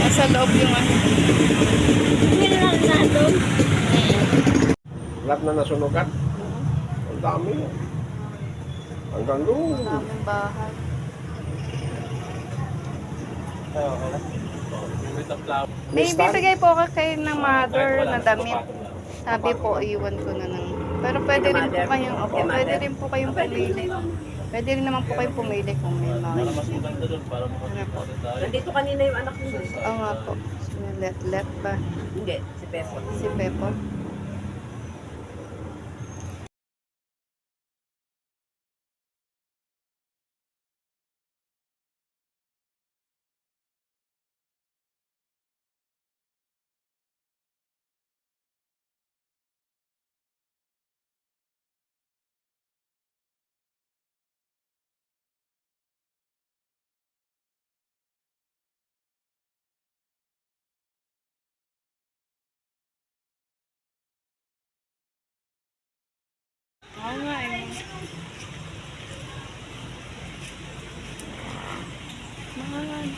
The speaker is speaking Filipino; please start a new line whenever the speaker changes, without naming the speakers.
Nasa loob yung ano.
Hindi na lang nandun.
Lahat na nasunugan. Ang dami. Hanggang doon.
Daming bahay. May bibigay po ka kay ng mother na damit. Sabi po, iwan ko na ng... Pero pwede rin po kayong, pwede rin po kayong pumili. Pwede rin naman po kayong pumili kung may mga. Ano po?
Nandito kanina yung anak mo.
Oo nga po. Let let ba?
Hindi, si Pepo.
Si Pepo. Oo nga eh. Mahal.